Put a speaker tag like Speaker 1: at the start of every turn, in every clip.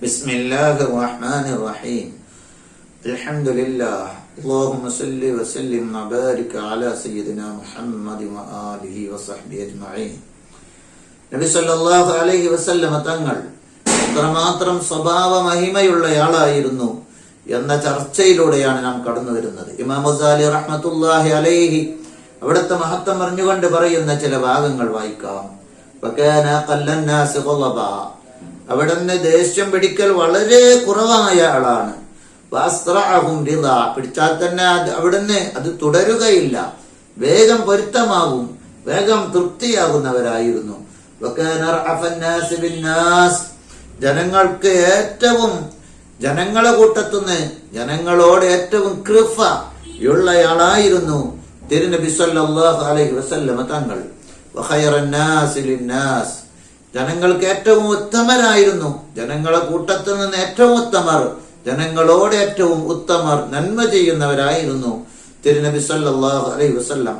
Speaker 1: بسم الله الرحمن الرحيم الحمد لله اللهم صل وسلم وبارك على سيدنا محمد وآله وصحبه أجمعين നബി സല്ലല്ലാഹു അലൈഹി വസല്ലമ തങ്ങൾ എത്രമാത്രം സ്വഭാവ മഹിമയുള്ളയാളായിരുന്നു എന്ന ചർച്ചയിലൂടെയാണ് നാം കടന്നു വരുന്നത് ഇമാം ഗസാലി റഹ്മത്തുല്ലാഹി അലൈഹി അവിടുത്തെ മഹത്വം പറഞ്ഞുകൊണ്ട് പറയുന്ന ചില ഭാഗങ്ങൾ വായിക്കാം വകാന നിന്ന് ദേഷ്യം പിടിക്കൽ വളരെ കുറവായ ആളാണ്. പിടിച്ചാൽ തന്നെ അത് അവിടുന്ന് അത് തുടരുകയില്ല. വേഗം പൊരുത്തമാകും. വേഗം തൃപ്തിയാകുന്നവരായിരുന്നു. ജനങ്ങൾക്ക് ഏറ്റവും ജനങ്ങളെ കൂട്ടത്തുനിന്ന് ജനങ്ങളോട് ഏറ്റവും കൃഫ ഉള്ളയാളായിരുന്നു തിരുനബി സല്ലാഹ് അലൈഹി വസല്ലമ തങ്ങൾ. ജനങ്ങൾക്ക് ഏറ്റവും ഉത്തമരായിരുന്നു. ജനങ്ങളെ കൂട്ടത്തിൽ നിന്ന് ഏറ്റവും ഉത്തമർ. ജനങ്ങളോട് ഏറ്റവും ഉത്തമർ നന്മ ചെയ്യുന്നവരായിരുന്നു. തിരുനബി സല്ലാഹു അലൈഹി വസല്ലം.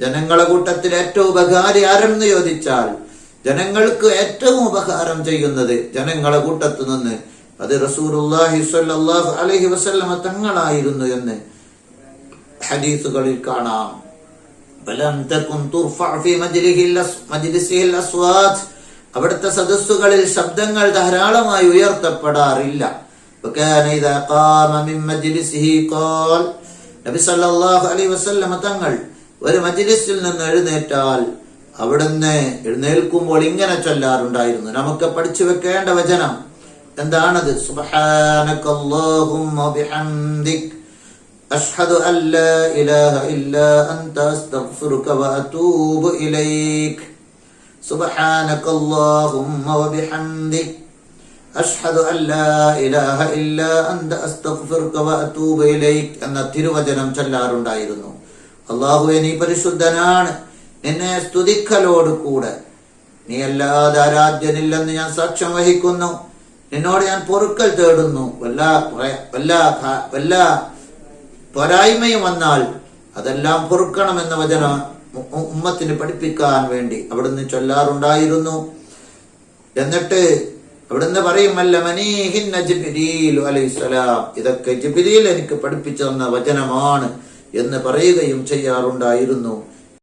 Speaker 1: ജനങ്ങളെ കൂട്ടത്തിൽ ഏറ്റവും ഉപകാരി ആരെന്ന് ചോദിച്ചാൽ ജനങ്ങൾക്ക് ഏറ്റവും ഉപകാരം ചെയ്യുന്നത് ജനങ്ങളെ കൂട്ടത്തു നിന്ന് അത് സ്വല്ലല്ലാഹു അലൈഹി വസല്ലമ തങ്ങളായിരുന്നു എന്ന് ഹദീസുകളിൽ കാണാം. വലം തകുൻ തുർഫഅ ഫീ മജ്ലിസിഹി അസ്വാത് അവിടുത്തെ സദസ്സുകളിൽ ശബ്ദങ്ങൾ ധാരാളമായി ഉയർത്തപ്പെടാറില്ല. നബി സല്ലല്ലാഹു അലൈഹി തങ്ങൾ ഒരു മജ്ലിസിൽ നിന്ന് എഴുന്നേറ്റാൽ അവിടുന്ന് എഴുന്നേൽക്കുമ്പോൾ ഇങ്ങനെ ചൊല്ലാറുണ്ടായിരുന്നു. നമുക്ക് പഠിച്ചു വെക്കേണ്ട വചനം എന്താണത്? സുബ്ഹാനകല്ലാഹുമ്മ ബിഹംദിക്. أشهد أن لا إله إلا أنت أستغفرك وأتوب إليك سبحانك اللهم وبحمدك أشهد أن لا إله إلا أنت أستغفرك وأتوب إليك എന്ന തിരുവചനം ചൊല്ലാറുണ്ടായിരുന്നു അള്ളാഹുവെ നീ പരിശുദ്ധനാണ് നിന്നെ സ്തുതിക്കലോട് കൂടെ നീ അല്ലാതെ ആരാധ്യനില്ലെന്ന് ഞാൻ സാക്ഷ്യം വഹിക്കുന്നു നിന്നോട് ഞാൻ പൊറുക്കൽ തേടുന്നു വല്ല വല്ല വല്ല പോരായ്മയും വന്നാൽ അതെല്ലാം പൊറുക്കണമെന്ന വചനം ഉമ്മത്തിന് പഠിപ്പിക്കാൻ വേണ്ടി അവിടുന്ന് ചൊല്ലാറുണ്ടായിരുന്നു. എന്നിട്ട് അവിടുന്ന് പറയുമല്ല മനീഹിന്ന അലൈഹിസ്സലാം ഇതൊക്കെ ജിബിരിയിൽ എനിക്ക് പഠിപ്പിച്ചു തന്ന വചനമാണ് എന്ന് പറയുകയും ചെയ്യാറുണ്ടായിരുന്നു.